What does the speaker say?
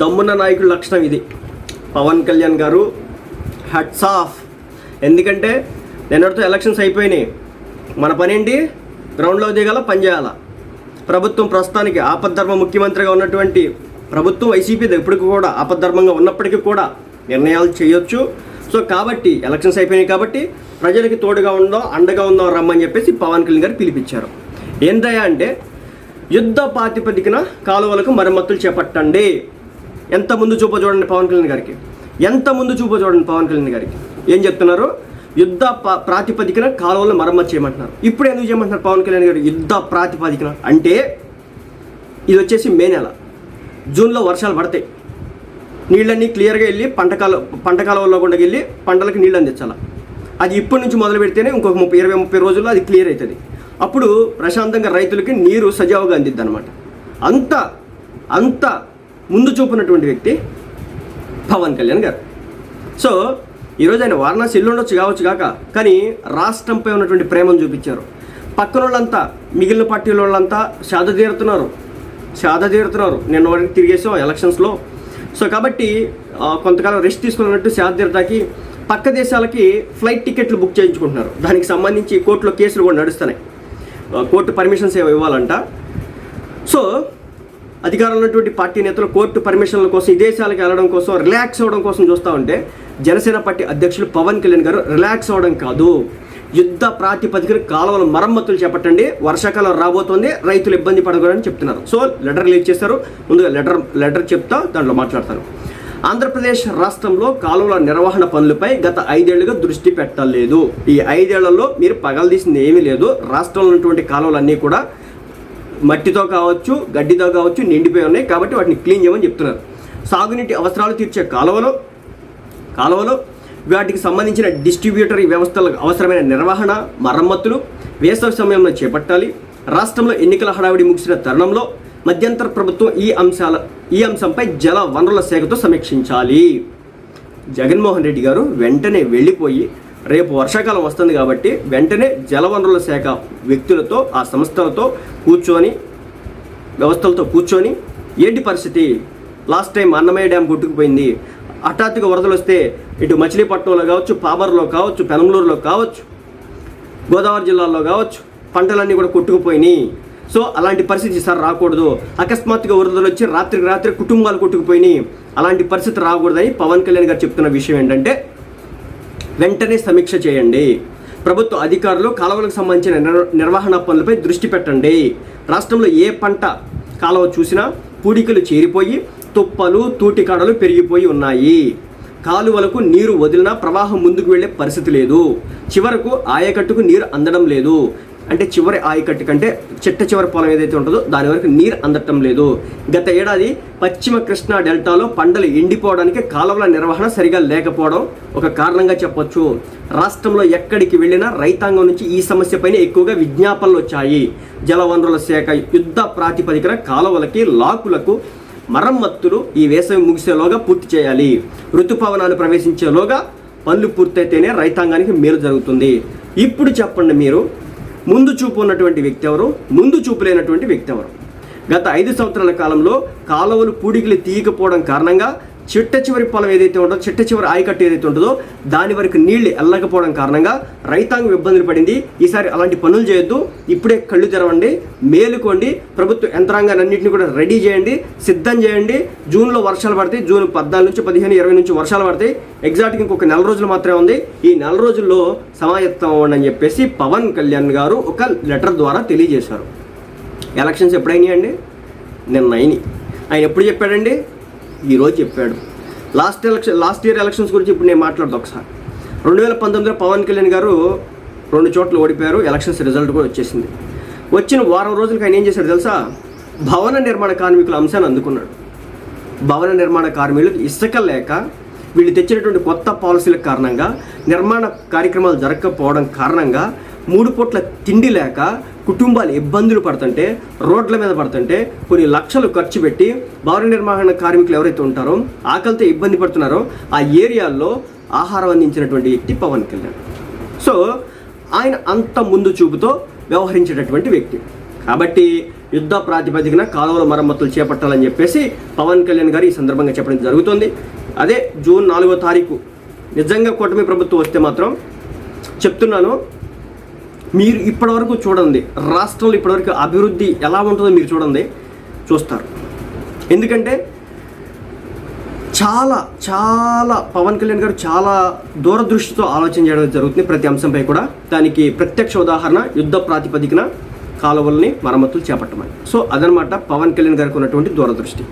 దమ్మున్న నాయకుడి లక్షణం ఇది. పవన్ కళ్యాణ్ గారు హట్స్ ఆఫ్ ఎందుకంటే నిన్నటితో ఎలక్షన్స్ అయిపోయినాయి. మన పని ఏంటి గ్రౌండ్లో దిగాల పనిచేయాల ప్రభుత్వం ప్రస్తుతానికి ఆపద్ధర్మ ముఖ్యమంత్రిగా ఉన్నటువంటి ప్రభుత్వం వైసీపీ ఇప్పటికి కూడా ఆపద్ధర్మంగా ఉన్నప్పటికీ కూడా నిర్ణయాలు చేయొచ్చు. సో కాబట్టి ఎలక్షన్స్ అయిపోయినాయి కాబట్టి ప్రజలకి తోడుగా ఉందో అండగా ఉందో రమ్మని చెప్పేసి పవన్ కళ్యాణ్ గారు పిలిపించారు. ఏందయ్యా అంటే యుద్ధ ప్రాతిపదికన కాలువలకు మరమ్మతులు చేపట్టండి. ఎంత ముందు చూపో చూడండి పవన్ కళ్యాణ్ గారికి. ఎంత ముందు చూపో చూడండి పవన్ కళ్యాణ్ గారికి. ఏం చెప్తున్నారు? యుద్ధ ప- ప్రాతిపదికన కాలువలను మరమ్మతు చేయమంటున్నారు. ఇప్పుడు ఎందుకు చేయమంటున్నారు పవన్ కళ్యాణ్ గారు యుద్ధ ప్రాతిపదికన? అంటే ఇది వచ్చేసి మే నెల. జూన్లో వర్షాలు పడతాయి. నీళ్ళన్నీ క్లియర్గా వెళ్ళి పంట కాల పంట కాలువల్లో కూడా వెళ్ళి పంటలకు నీళ్ళు అందించాలి? అది ఇప్పటి నుంచి మొదలు పెడితేనే ఇంకొక ముప్పై ఇరవై ముప్పై రోజుల్లో అది క్లియర్ అవుతుంది. అప్పుడు ప్రశాంతంగా రైతులకి నీరు సజావుగా అందిద్ది అనమాట అంత అంత ముందు చూపున్నటువంటి వ్యక్తి పవన్ కళ్యాణ్ గారు. సో ఈరోజు ఆయన వారణాసి ఎల్లుండొచ్చు కావచ్చు కాక కానీ రాష్ట్రంపై ఉన్నటువంటి ప్రేమను చూపించారు. పక్కన వాళ్ళంతా మిగిలిన పార్టీల వాళ్ళంతా శాద తీరుతున్నారు శాద తీరుతున్నారు నిన్న వరకు తిరిగేసాం ఎలక్షన్స్లో. సో కాబట్టి కొంతకాలం రెస్ట్ తీసుకున్నట్టు శాద తీరటానికి పక్క దేశాలకి ఫ్లైట్ టికెట్లు బుక్ చేయించుకుంటున్నారు. దానికి సంబంధించి కోర్టులో కేసులు కూడా నడుస్తున్నాయి. కోర్టు పర్మిషన్స్ ఏమో ఇవ్వాలంట. సో అధికారంలో ఉన్నటువంటి పార్టీ నేతలు కోర్టు పర్మిషన్ల కోసం విదేశాలకు వెళ్ళడం కోసం రిలాక్స్ అవ్వడం కోసం చూస్తూ ఉంటే జనసేన పార్టీ అధ్యక్షులు పవన్ కళ్యాణ్ గారు రిలాక్స్ అవ్వడం కాదు. యుద్ధ ప్రాతిపదికన కాలువల మరమ్మతులు చేపట్టండి. వర్షాకాలం రాబోతోంది. రైతులు ఇబ్బంది పడకూడదని చెప్తున్నారు. సో లెటర్ లీక్ చేశారు. ముందుగా లెటర్ లెటర్ చెప్తా దాంట్లో మాట్లాడతాను. ఆంధ్రప్రదేశ్ రాష్ట్రంలో కాలువల నిర్వహణ పనులపై గత ఐదేళ్ళుగా దృష్టి పెట్టలేదు. ఈ ఐదేళ్ళలో మీరు పగలదీసింది ఏమీ లేదు. రాష్ట్రంలో ఉన్నటువంటి కాలువలన్నీ కూడా మట్టితో కావచ్చు గడ్డితో కావచ్చు నిండిపోయి ఉన్నాయి కాబట్టి వాటిని క్లీన్ చేయమని చెప్తున్నారు. సాగునీటి అవసరాలు తీర్చే కాలువలు కాలువలు వాటికి సంబంధించిన డిస్ట్రిబ్యూటరీ వ్యవస్థలకు అవసరమైన నిర్వహణ మరమ్మతులు వేసవి సమయంలో చేపట్టాలి. రాష్ట్రంలో ఎన్నికల హడావిడి ముగిసిన తరుణంలో మధ్యంతర ప్రభుత్వం ఈ అంశాల ఈ అంశంపై జల వనరుల శాఖతో సమీక్షించాలి. జగన్మోహన్ రెడ్డి గారు వెంటనే వెళ్ళిపోయి రేపు వర్షాకాలం వస్తుంది కాబట్టి వెంటనే జలవనరుల శాఖ వ్యక్తులతో ఆ సంస్థలతో కూర్చొని వ్యవస్థలతో కూర్చొని ఏంటి పరిస్థితి? లాస్ట్ టైం అన్నమయ్య డ్యామ్ కొట్టుకుపోయింది హఠాత్తుగా వరదలు వస్తే ఇటు మచిలీపట్నంలో కావచ్చు పామర్లో కావచ్చు పెనంలూరులో కావచ్చు గోదావరి జిల్లాలో కావచ్చు పంటలన్నీ కూడా కొట్టుకుపోయినాయి. సో అలాంటి పరిస్థితి ఈసారి రాకూడదు. అకస్మాత్తుగా వరదలు వచ్చి రాత్రికి రాత్రి కుటుంబాలు కొట్టుకుపోయినాయి. అలాంటి పరిస్థితి రాకూడదని పవన్ కళ్యాణ్ గారు చెప్తున్న విషయం ఏంటంటే వెంటనే సమీక్ష చేయండి. ప్రభుత్వ అధికారులు కాలువలకు సంబంధించిన నిర్వహణ పనులపై దృష్టి పెట్టండి. రాష్ట్రంలో ఏ పంట కాలువ చూసినా పూడికలు చేరిపోయి తుప్పలు తూటికాడలు పెరిగిపోయి ఉన్నాయి. కాలువలకు నీరు వదిలినా ప్రవాహం ముందుకు వెళ్ళే పరిస్థితి లేదు. చివరకు ఆయకట్టుకు నీరు అందడం లేదు. అంటే చివరి ఆయకట్టు కంటే చిట్ట చివరి పొలం ఏదైతే ఉంటుందో దాని వరకు నీరు అందటం లేదు. గత ఏడాది పశ్చిమ కృష్ణా డెల్టాలో పంటలు ఎండిపోవడానికి కాలువల నిర్వహణ సరిగా లేకపోవడం ఒక కారణంగా చెప్పొచ్చు. రాష్ట్రంలో ఎక్కడికి వెళ్ళినా రైతాంగం నుంచి ఈ సమస్యపైన ఎక్కువగా విజ్ఞాపనలు వచ్చాయి. జలవనరుల శాఖ యుద్ధ ప్రాతిపదికన కాలువలకి లాకులకు మరమ్మత్తులు ఈ వేసవి ముగిసేలోగా పూర్తి చేయాలి. ఋతుపవనాలు ప్రవేశించేలోగా పనులు పూర్తయితేనే రైతాంగానికి మేలు జరుగుతుంది. ఇప్పుడు చెప్పండి మీరు ముందు చూపు ఉన్నటువంటి వ్యక్తి ఎవరు? ముందు చూపు లేనటువంటి వ్యక్తి ఎవరు? గత ఐదు సంవత్సరాల కాలంలో కాలువలు పూడికలు తీయకపోవడం కారణంగా చిట్ట చివరి పొలం ఏదైతే ఉంటుందో చిట్ట చివరి ఆయకట్టు ఏదైతే ఉంటుందో దాని వరకు నీళ్ళు వెళ్ళకపోవడం కారణంగా రైతాంగం ఇబ్బందులు పడింది. ఈసారి అలాంటి పనులు చేయొద్దు. ఇప్పుడే కళ్ళు తెరవండి మేలుకోండి. ప్రభుత్వ యంత్రాంగాన్ని అన్నింటినీ కూడా రెడీ చేయండి సిద్ధం చేయండి. జూన్లో వర్షాలు పడతాయి జూన్ పద్నాలుగు నుంచి పదిహేను ఇరవై నుంచి వర్షాలు పడతాయి. ఎగ్జాక్ట్గా ఇంకొక నెల రోజులు మాత్రమే ఉంది. ఈ నెల రోజుల్లో సమాయత్తం అవ్వండి అని చెప్పేసి పవన్ కళ్యాణ్ గారు ఒక లెటర్ ద్వారా తెలియజేశారు. ఎలక్షన్స్ ఎప్పుడైనాయండి? నిన్న అయినాయి ఆయన ఎప్పుడు చెప్పాడండి? ఈరోజు చెప్పాడు. Last election last year elections గురించి ఇప్పుడు నేను మాట్లాడదు ఒకసారి. రెండు వేల పంతొమ్మిదిలో పవన్ కళ్యాణ్ గారు రెండు చోట్ల ఓడిపోయారు ఎలక్షన్స్ రిజల్ట్ కూడా వచ్చేసింది. వచ్చిన వారం రోజులకి ఆయన ఏం చేశాడు తెలుసా? భవన నిర్మాణ కార్మికుల అంశాన్ని అందుకున్నాడు. భవన నిర్మాణ కార్మికులకు ఇసుక లేక వీళ్ళు తెచ్చినటువంటి కొత్త పాలసీల కారణంగా నిర్మాణ కార్యక్రమాలు జరగకపోవడం కారణంగా మూడు పూట్ల తిండి లేక కుటుంబాలు ఇబ్బందులు పడుతుంటే రోడ్ల మీద పడుతుంటే కొన్ని లక్షలు ఖర్చు పెట్టి భవన నిర్మాణ కార్మికులు ఎవరైతే ఉంటారో ఆకలితో ఇబ్బంది పడుతున్నారో ఆ ఏరియాల్లో ఆహారం అందించినటువంటి వ్యక్తి పవన్ కళ్యాణ్. సో ఆయన అంత ముందు చూపుతో వ్యవహరించేటటువంటి వ్యక్తి. కాబట్టి యుద్ధ ప్రాతిపదికన కాలువల మరమ్మతులు చేపట్టాలని చెప్పేసి పవన్ కళ్యాణ్ గారు ఈ సందర్భంగా చెప్పడం జరుగుతుంది. అదే జూన్ నాలుగో తారీఖు. నిజంగా కూటమి ప్రభుత్వం వస్తే మాత్రం చెప్తున్నాను మీరు ఇప్పటివరకు చూడండి రాష్ట్రంలో ఇప్పటివరకు అభివృద్ధి ఎలా ఉంటుందో మీరు చూడండి చూస్తారు. ఎందుకంటే చాలా చాలా పవన్ కళ్యాణ్ గారు చాలా దూరదృష్టితో ఆలోచన చేయడం జరుగుతుంది ప్రతి అంశంపై కూడా. దానికి ప్రత్యక్ష ఉదాహరణ యుద్ధ ప్రాతిపదికన కాలువల్ని మరమ్మతులు చేపట్టమని. సో అదనమాట పవన్ కళ్యాణ్ గారికి ఉన్నటువంటి దూరదృష్టి.